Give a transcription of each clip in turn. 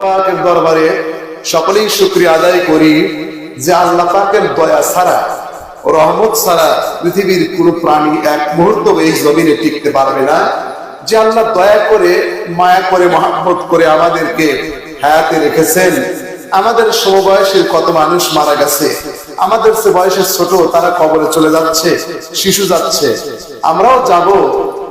পাকের দরবারে সকলেই শুক্রিয়া আদায় করি যে আল্লাহ পাকের দয়া ছাড়া রহমত ছাড়া পৃথিবীর প্রাণী এক মুহূর্ত এই জমিনে টিকতে পারবে না। যে আল্লাহ দয়া করে, মায়া করে, মহাব্বত করে আমাদেরকে হায়াতে রেখেছেন। আমাদের সমবয়সের কত মানুষ মারা গেছে, আমাদের সে বয়সের ছোট তারা কবরে চলে যাচ্ছে, শিশু যাচ্ছে, আমরাও যাব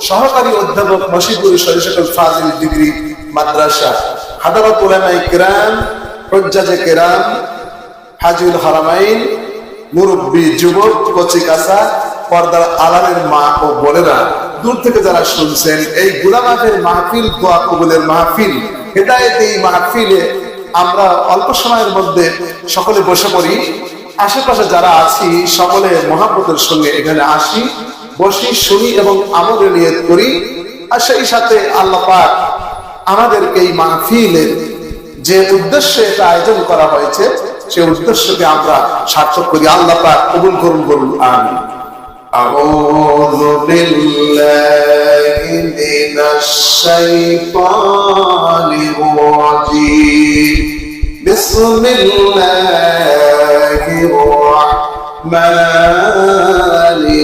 সহকারী অধ্যাপক মশিদুর শরীফুল ফাজিল ডিগ্রি মাদ্রাসা হাদারাত উলামায়ে কিরাম, হুজ্জাজে কিরাম, হাজুল হারামাইন, মুরব্বী যুবক কচিকাসা পর্দার আলামের মা ও বোনেরা। দূর থেকে যারা শুনছেন, এই গুলামাফের মাহফিল, দোয়া কবুলের মাহফিল, হেদায়েত এই মাহফিলে আমরা অল্প সময়ের মধ্যে সকলে বসে পড়ি। আশেপাশে যারা আছি, সকলে মহাব্বতের সঙ্গে এখানে আসি। বসি শুনি এবং আমলে নিয়ত করি আর সেই সাথে আল্লাহ পাক আমাদেরকে এই মাহফিলের যে উদ্দেশ্যে এটা আয়োজন করা হয়েছে সেই উদ্দেশ্যকে আমরা সার্থক করি আল্লাহ পাক কবুল করুন করুন আমি أعوذ بالله من الشيطان الرجيم بسم الله الرحمن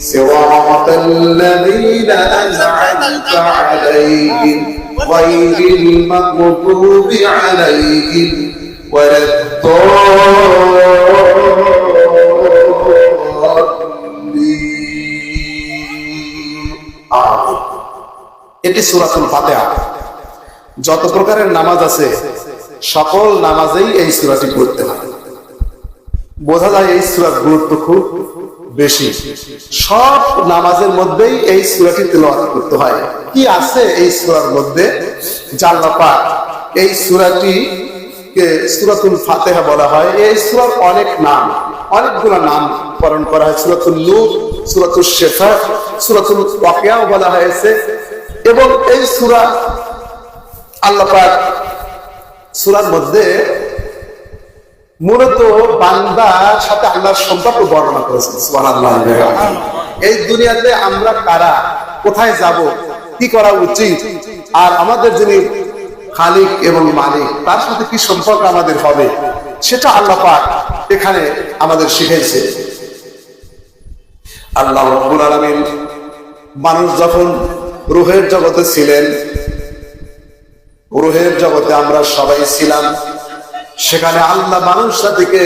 صراط الذين أنعمت عليهم غير المغضوب عليهم ولا الضالين آمين এটি সুরাতুল ফাতিহা যত প্রকারের নামাজ আছে সকল নামাজেই এই সূরাটি পড়তে হয় বোঝা যায় এই সূরার গুরুত্ব খুব বেশি। সব নামাজের মধ্যেই এই সূরাটি তেলাওয়াত করতে হয়। কি আছে এই সুরার মধ্যে? জাল্লা পাক। এই সূরাটি কে সূরাতুল ফাতিহা বলা হয়। এই সূরার অনেক নাম, অনেকগুলো নাম করণ করা হয়। সূরাতুল নূর সূরাতুল শিফা, সূরাতুল ওয়াকিয়াও বলা হয়েছে। এবং এই সূরা আল্লাহ পাক সূরার মধ্যে মূলত বান্দার সাথে আল্লাহর সম্পর্ক বর্ণনা করেছেন এই দুনিয়াতে আমরা কারা? কোথায় যাব? কি করা উচিত? আর আমাদের যিনি খালিক এবং মালিক, তার সাথে কি সম্পর্ক আমাদের হবে? সেটা আল্লাহ পাক এখানে আমাদের শিখাইছে। আল্লাহ রব্বুল আলামিন মানুষ যখন রুহের জগতে ছিলেন, রুহের জগতে আমরা সবাই ছিলাম সেখানে আল্লাহ মানুষ থেকে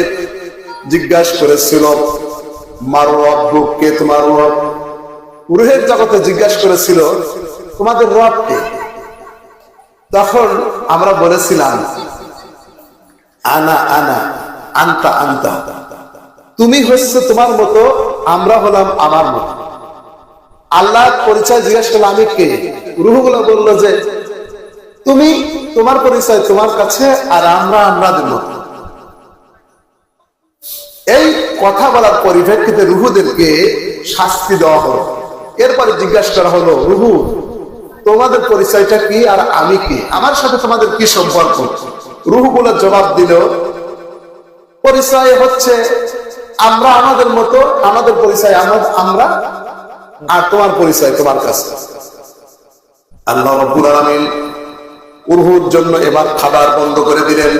জিজ্ঞাসা করেছিল, মারো কে তোমার রুহের জগতে জিজ্ঞাসা করেছিল, তোমাদের রব কে? তখন আমরা বলেছিলাম, আনা আনা, আন্তা আন্তা। তুমি হচ্ছে তোমার মতো, আমরা হলাম আমার মতো। আল্লাহ পরিচয় জিজ্ঞাসা করল আমি কে? রুহগুলো বলল যে তুমি তোমার পরিচয় তোমার কাছে আর আমরা আমাদের মতো এই কথা বলার পরিপ্রেক্ষিতে রুহুদেরকে শাস্তি দেওয়া হলো। এরপরে জিজ্ঞাসা করা হলো, রুহু, তোমাদের পরিচয়টা কি আর আমি কি? আমার সাথে তোমাদের কি সম্পর্ক? রুহুগুলো জবাব দিল, পরিচয় হচ্ছে আমরা আমাদের মতো, আমাদের পরিচয় আমরা আর তোমার পরিচয় তোমার কাছে। আল্লাহ রব্বুল আলামিন উরহুর জন্য এবার খাবার বন্ধ করে দিলেন।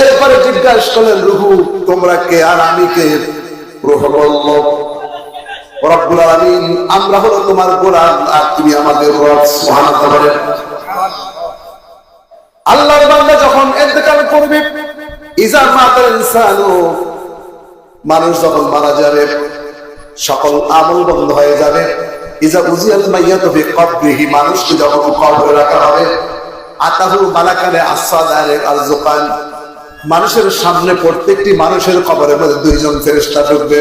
এরপরে জিজ্ঞাসা করলেন, রুহু, তোমরা কে আর আমি কে? আমরা হলো তোমার গোলাম, আর তুমি আমাদের আল্লাহর বান্দা যখন ইন্তেকাল করবে মানুষ যখন মারা যাবে, সকল আমল বন্ধ হয়ে যাবে। ইজা উজিয়াল কবরিহি মানুষকে যখন কবরে রাখা হবে, আতাহু আসাদারে মানুষের সামনে প্রত্যেকটি মানুষের কবরের মধ্যে দুইজন ফেরেশতা ঢুকবে।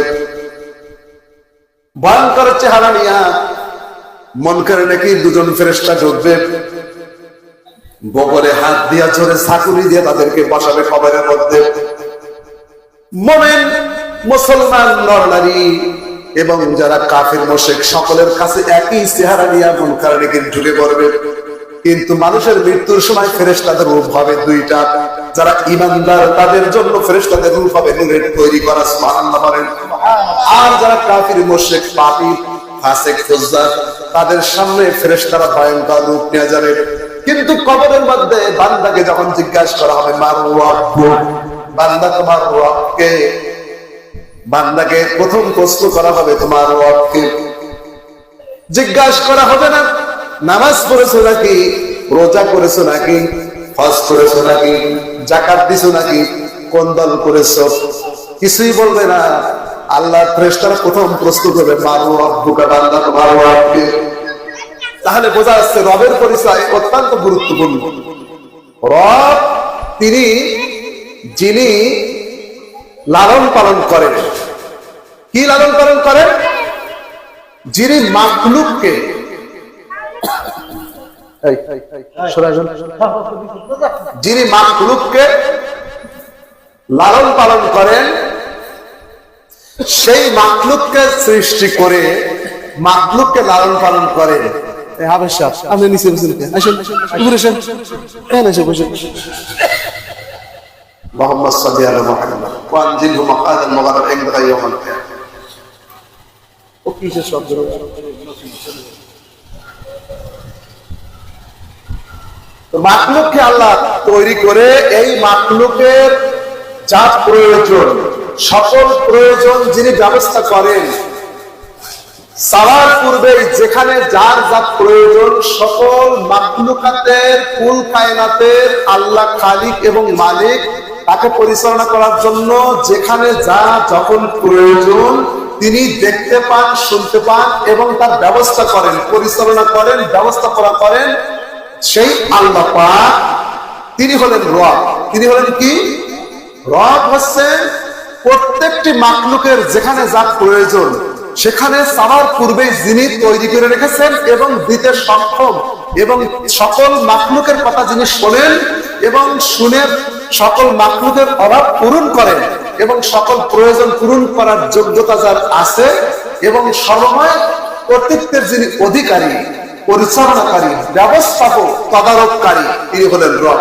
ভয়ঙ্কর চেহারা নিয়া মন করে নাকি দুজন ফেরেশতা ঢুকবে। বগলে হাত দিয়া ঝরে সাকুরি দিয়ে তাদেরকে বসাবে কবরের মধ্যে। মোমেন মুসলমান নরনারী এবং যারা কাফের, মোশেক, সকলের কাছে একই চেহারা নিয়ে মন কারণে ঢুকে পড়বে। কিন্তু মানুষের মৃত্যুর সময় ফেরেশতাদের রূপ হবে দুইটা। যারা ইমানদার তাদের জন্য ফেরেশতাদের রূপ হবে নূরের তৈরি করা, সুবহানাল্লাহ বলেন। আর যারা কাফির, মোশেক, পাপী, ফাসেক, ফুজ্জার, তাদের সামনে ফেরেশতারা ভয়ঙ্কর রূপ নিয়ে যাবে। কিন্তু কবরের মধ্যে বান্দাকে যখন জিজ্ঞাসা করা হবে মার বান্দা তোমার রবকে বান্দাকে প্রথম প্রশ্ন করা হবে, তোমার রবকে জিজ্ঞাসা করা হবে না? নামাজ পড়েছো নাকি? রোজা করেছ নাকি? হজ করেছ নাকি? জাকাত দিছো নাকি? কোন দল করেছ? কিছুই বলবে না। আল্লাহ ফ্রেস্তারা প্রথম প্রশ্ন করবে মারু আব্বুকা বান্দা, তোমার রবকে। তাহলে বোঝা যাচ্ছে রবের পরিচয় অত্যন্ত গুরুত্বপূর্ণ। রব, তিনি, যিনি লালন পালন করেন। কি লালন পালন করেন? যিনি মাকলুককে যিনি মাকলুককে লালন পালন করেন, সেই মাকলুককে সৃষ্টি করে মাকলুককে লালন পালন করে মোহাম্মদ সাদিয়াল মোহাম্মদ। ও আল্লাহ তৈরি করে এই যা প্রয়োজন, সকল প্রয়োজন যিনি ব্যবস্থা করেন সালার পূর্বে যেখানে যার যা প্রয়োজন, সকল মাকলুকাতের কুল কায়নাতের আল্লাহ খালিক এবং মালিক তাকে পরিচালনা করার জন্য যেখানে যা যখন প্রয়োজন তিনি দেখতে পান, শুনতে পান এবং তার ব্যবস্থা করেন, পরিচালনা করেন ব্যবস্থাপনা করেন। সেই আল্লাহ পাক তিনি হলেন রব। তিনি হলেন কি? রব হচ্ছেন প্রত্যেকটি মাকলুকের যেখানে যা প্রয়োজন, সেখানে চাওয়ার পূর্বে যিনি তৈরি করে রেখেছেন এবং দিতে সক্ষম এবং সকল মাকলুকের কথা যিনি শোনেন এবং শুনে সকল মাকলুকের অভাব পূরণ করেন এবং সকল প্রয়োজন পূরণ করার যোগ্যতা যার আছে এবং সর্বময় কর্তৃত্বের যিনি অধিকারী, পরিচালনাকারী, ব্যবস্থাপক, তদারককারী, তিনি হলেন রব।